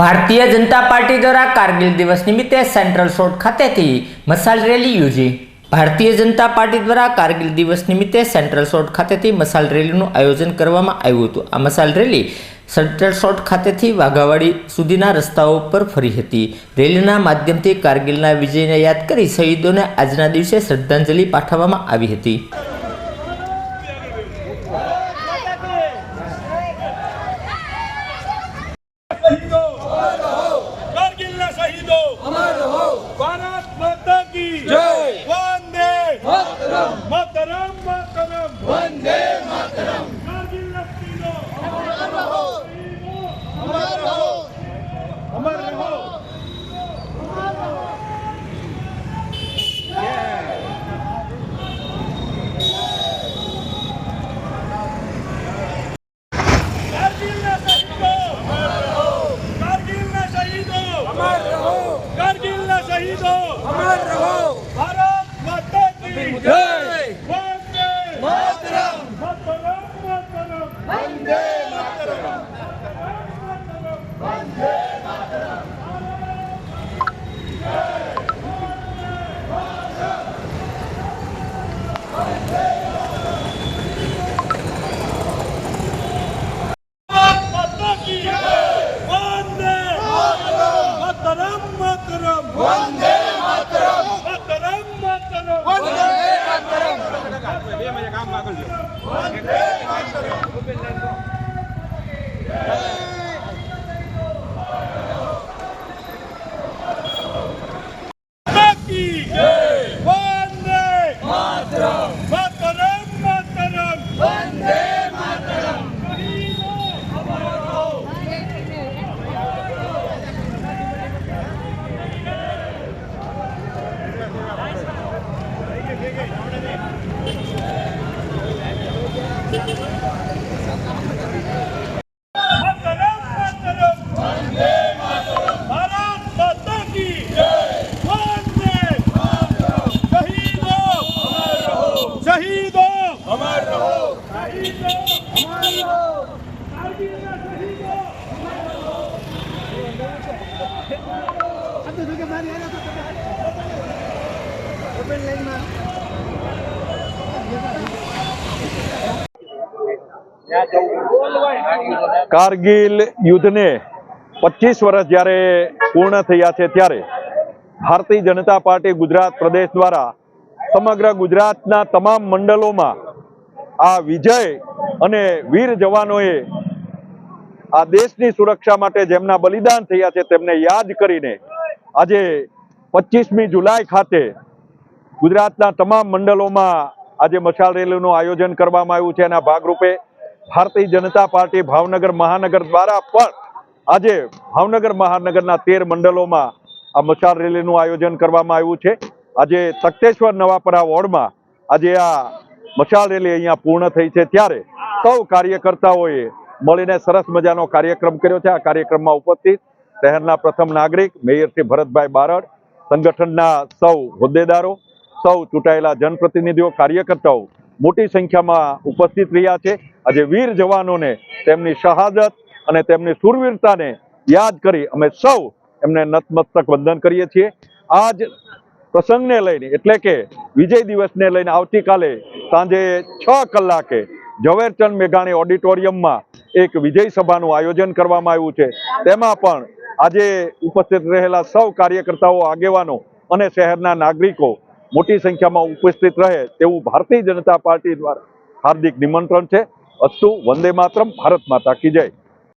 Bharatiya Janata party દ્વારા કારગિલ દિવસ નિમિત્તે સેન્ટ્રલ શોર્ટ ખાતેથી મસાલ રેલી યોજી. ભારતીય જનતા પાર્ટી દ્વારા કારગિલ દિવસ નિમિત્તે સેન્ટ્રલ શોર્ટ ખાતેથી મસાલ રેલીનું આયોજન કરવામાં આવ્યું હતું. આ મસાલ રેલી સેન્ટ્રલ શોર્ટ ખાતેથી વાઘાવાડી સુધીના રસ્તાઓ પર ફરી હતી. રેલીના માધ્યમથી કારગિલના વિજયને યાદ કરી શહીદોને આજના દિવસે શ્રદ્ધાંજલિ પાઠવવામાં આવી હતી. કારગિલના શહીદો ભારત માતા કી જય. વંદે માતરમ માતરમ વંદે માતરમ કારગિલના શહીદો અમર રહો અમર રહો કારગિલના શહીદો અમર રહો કારગિલના શહીદો અમર રહો કારગિલના શહીદો! અમર રહો! ભારત માતા કી જય વંદે માતરમ માતરમ માતરમ વંદે માતરમ ભારત માતા કી વંદે માતરમ માતરમ વંદે માતરમ માતરમ માતરમ વંદે માતા કી વંદે માતરમ માતરમ માતરમ વંદે માતરમ અમર રહો માતરમ માતરમ વંદે માતરમ ભારત માતા કી જય વંદે માતરમ શહીદો અમર રહો શહીદો અમર રહો શહીદો અમર રહો કારગિલના શહીદો કારગિલ યુદ્ધને પચીસ વર્ષ જ્યારે પૂર્ણ થયા છે ત્યારે ભારતીય જનતા પાર્ટી ગુજરાત પ્રદેશ દ્વારા સમગ્ર ગુજરાતના તમામ મંડળોમાં આ વિજય અને વીર જવાનોએ આ દેશની સુરક્ષા માટે જેમના બલિદાન થયા છે તેમને યાદ કરીને આજે પચીસમી જુલાઈ ખાતે ગુજરાતના તમામ મંડળોમાં આજે મશાલ રેલીનું આયોજન કરવામાં આવ્યું છે. એના ભાગરૂપે ભારતીય જનતા પાર્ટી ભાવનગર મહાનગર દ્વારા પણ આજે ભાવનગર મહાનગરના તેર મંડળોમાં આ મશાલ રેલીનું આયોજન કરવામાં આવ્યું છે. આજે તખતેશ્વર નવાપરા વોર્ડમાં આજે આ મશાલ રેલી અહીંયા પૂર્ણ થઈ છે. ત્યારે સૌ કાર્યકર્તાઓએ મળીને સરસ મજાનો કાર્યક્રમ કર્યો છે. આ કાર્યક્રમમાં ઉપસ્થિત શહેરના પ્રથમ નાગરિક મેયર શ્રી ભરતભાઈ બારડ, સંગઠનના સૌ હોદ્દેદારો, સૌ ચૂંટાયેલા જનપ્રતિનિધિઓ, કાર્યકર્તાઓ મોટી સંખ્યામાં ઉપસ્થિત રહ્યા છે. આજે વીર જવાનોને તેમની શહાદત અને તેમની સુરવીરતાને યાદ કરી અમે સૌ એમને નતમસ્તક વંદન કરીએ છીએ. આજ પ્રસંગને લઈને, એટલે કે વિજય દિવસને લઈને આવતીકાલે સાંજે છ કલાકે ઝવેરચંદ મેઘાણી ઓડિટોરિયમમાં એક વિજય સભાનું આયોજન કરવામાં આવ્યું છે. તેમાં પણ આજે ઉપસ્થિત રહેલા સૌ કાર્યકર્તાઓ, આગેવાનો અને શહેરના નાગરિકો મોટી સંખ્યામાં ઉપસ્થિત રહે તેવું ભારતીય જનતા પાર્ટી દ્વારા હાર્દિક નિમંત્રણ છે. અસ્તુ વંદે માતરમ, ભારત માતા કી જય.